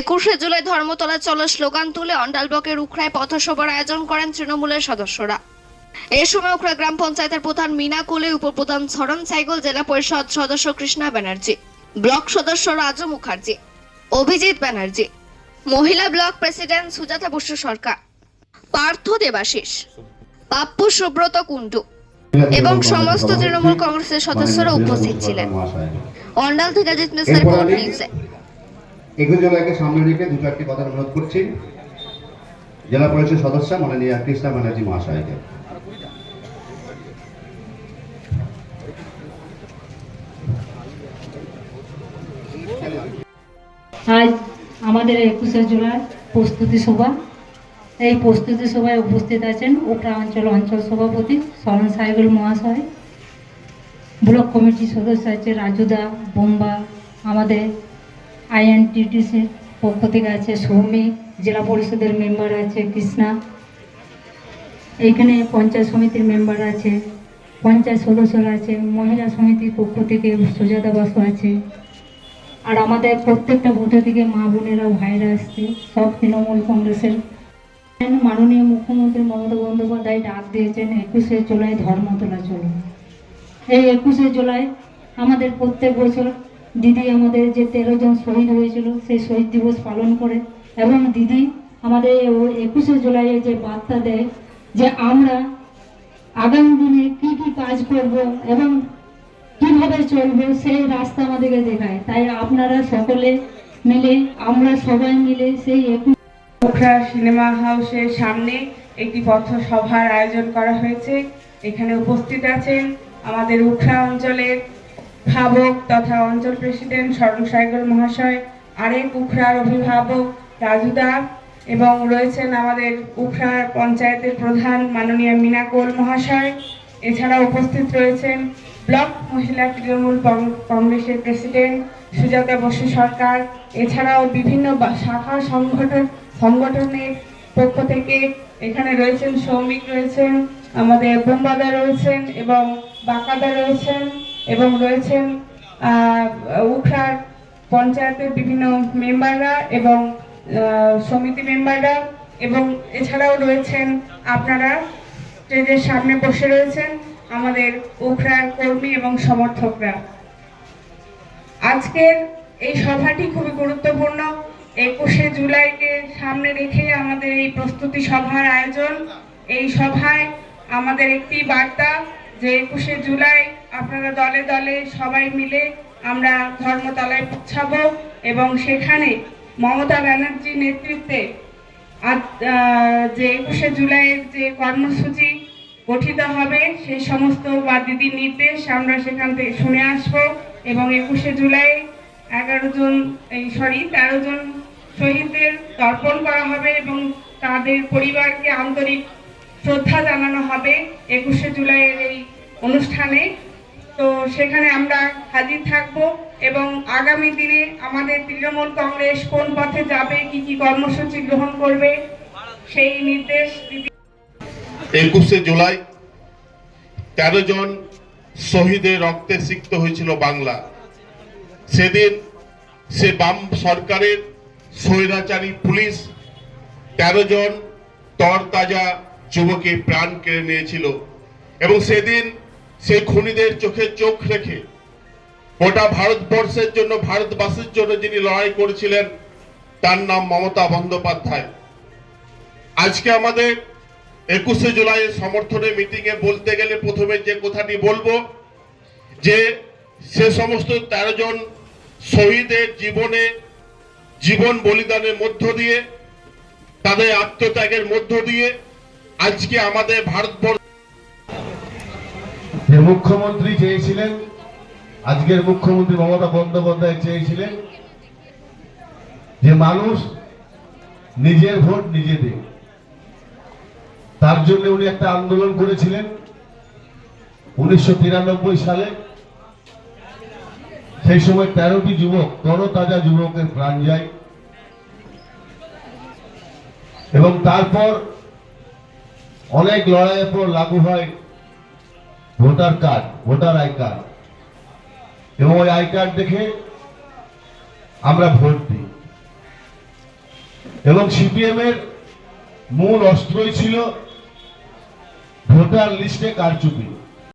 একুশে জুলাই ধর্মতলা চলো স্লোগান তুলে অন্ডাল ব্লকের উখড়ায় পথসভার আয়োজন করেন তৃণমূলের সদস্যরা। এ সময় উখড়া গ্রাম পঞ্চায়েতের প্রধান মিনা কোলে, উপপ্রধান সরণ সাইকেল জেলা পরিষদ সদস্য কৃষ্ণা ব্যানার্জি, ব্লক সদস্য রাজু মুখার্জি, অভিজিৎ ব্যানার্জি, মহিলা ব্লক প্রেসিডেন্ট সুজাতা বসু সরকার, পার্থ দেবাশিস, পাপ্পু সুব্রত কুণ্ডু এবং সমস্ত তৃণমূল কংগ্রেসের সদস্যরা উপস্থিত ছিলেন। অন্ডাল থেকে জিত মিস্টার আমি- নিউজে। একুশ জেলাকে সামনে রেখে দু চারটি কথা অনুরোধ করছি। জেলা পরিষদ সদস্য মাননীয় কৃষ্ণা ব্যানার্জি মহাশয়কে। আজ আমাদের একুশে জুলাই প্রস্তুতি সভা। এই প্রস্তুতি সভায় উপস্থিত আছেন উপরা অঞ্চল অঞ্চল সভাপতি শরণ সাহেবুল মহাশয়, ব্লক কমিটির সদস্য আছে রাজুদা বোম্বা, আমাদের আইএনটিটিসির পক্ষ থেকে আছে সৌমিক জেলা পরিষদের মেম্বার আছে কৃষ্ণা। এইখানে পঞ্চায়েত সমিতির মেম্বার আছে, পঞ্চায়েত সদস্যরা আছে, মহিলা সমিতির পক্ষ থেকে সুজাতা বাসু আছে। আর আমাদের প্রত্যেকটা বুথে থেকে মা বোনেরা ভাইরা আসছে, সব তৃণমূল কংগ্রেসের মাননীয় মুখ্যমন্ত্রী মমতা বন্দ্যোপাধ্যায় ডাক দিয়েছেন একুশে জুলাই ধর্মতলা চলো। এই একুশে জুলাই আমাদের প্রত্যেক বছর দিদি আমাদের যে তেরো জন শহীদ হয়েছিল, সেই শহীদ দিবস পালন করে এবং দিদি আমাদের একুশে জুলাইয়ে যে বার্তা দেয় যে আমরা আগামী দিনে কি কি কাজ করব এবং কীভাবে চলবে, সেই রাস্তা আমাদেরকে দেখায়। তাই আপনারা সকলে মিলে, আমরা সবাই মিলে সেই একুশ পোখরা সিনেমা হাউসের সামনে একটি পথসভার আয়োজন করা হয়েছে। এখানে উপস্থিত আছেন আমাদের উখরা অঞ্চলের ভাবক তথা অঞ্চল প্রেসিডেন্ট শরণ সাইগল মহাশয়, আরেক উখরার অভিভাবক রাজুদা এবং রয়েছেন আমাদের উখরা পঞ্চায়েতের প্রধান মাননীয় মিনা কোল মহাশয়। এছাড়া উপস্থিত রয়েছেন ব্লক মহিলা তৃণমূল কংগ্রেসের প্রেসিডেন্ট সুজাতা বসু সরকার। এছাড়াও বিভিন্ন শাখা সংগঠন সংগঠনের পক্ষ থেকে এখানে রয়েছেন সৌমিক রয়েছেন আমাদের বোম্বাদা রয়েছেন এবং বাঁকাদা রয়েছেন এবং রয়েছেন আহ, উখড়ার পঞ্চায়েতের বিভিন্ন মেম্বাররা এবং সমিতি মেম্বাররা এবং এছাড়াও রয়েছেন আপনারা স্টেজের সামনে বসে রয়েছেন আমাদের উখড়ার কর্মী এবং সমর্থকরা। আজকের এই সভাটি খুবই গুরুত্বপূর্ণ। একুশে জুলাইকে সামনে রেখে আমাদের এই প্রস্তুতি সভার আয়োজন। এই সভায় আমাদের একটি বার্তা যে একুশে জুলাই আপনারা দলে দলে সবাই মিলে আমরা ধর্মতলায় পৌঁছাবো এবং সেখানে মমতা ব্যানার্জির নেতৃত্বে যে একুশে জুলাইয়ের যে কর্মসূচি গঠিত হবে সেই সমস্ত বা দিদির নির্দেশ আমরা সেখান থেকে শুনে আসব এবং একুশে জুলাই এগারো জন, এই, সরি, তেরো জন শহীদদের তর্পণ করা হবে এবং তাদের পরিবারকে আন্তরিক শ্রদ্ধা জানানো হবে একুশে জুলাইয়ের এই অনুষ্ঠানে। তো সেখানে আমরা হাজির থাকব এবং আগামী দিনে আমাদের তৃণমূল কংগ্রেস কোন পথে যাবে, কি কি কর্মসূচি গ্রহণ করবে, সেই নির্দেশ একুশে জুলাই তেরো জন শহীদের রক্তে সিক্ত হয়েছিল বাংলা। সেদিন সে বাম সরকারের স্বৈরাচারী পুলিশ তেরো জন তরতাজা যুবকের প্রাণ কেড়ে নিয়েছিল এবং সেদিন সেই খুনিদের চোখে চোখ রেখে গোটা ভারতবর্ষের জন্য, ভারতবাসীর জন্য যিনি লড়াই করেছিলেন, তার নাম মমতা বন্দ্যোপাধ্যায়। আজকে আমাদের একুশে জুলাইয়ের সমর্থনে মিটিং এ বলতে গেলে প্রথমে যে কথাটি বলব, যে সে সমস্ত তেরো জন শহীদের জীবনে জীবন বলিদানের মধ্য দিয়ে, তাদের আত্মত্যাগের মধ্য দিয়ে আজকে আমাদের ভারতবর্ষ মুখ্যমন্ত্রী চেয়েছিলেন, আজকের মুখ্যমন্ত্রী মমতা বন্দ্যোপাধ্যায় চেয়েছিলেন যে মানুষ নিজের ভোট নিজে দেয়। তার জন্য উনি একটা আন্দোলন করেছিলেন। উনিশশো তিরানব্বই সালে সেই সময় তেরোটি যুবক, তরতাজা যুবকের প্রাণ যায়। এবং তারপর অনেক লড়াইয়ের পর লাগু হয় voter card, voter I card. এবং ওই আই কার্ড দেখে আমরা ভোট দিই। এবং সিপিএম এর মূল অস্ত্রই ছিল ভোটার লিস্টে কারচুপি।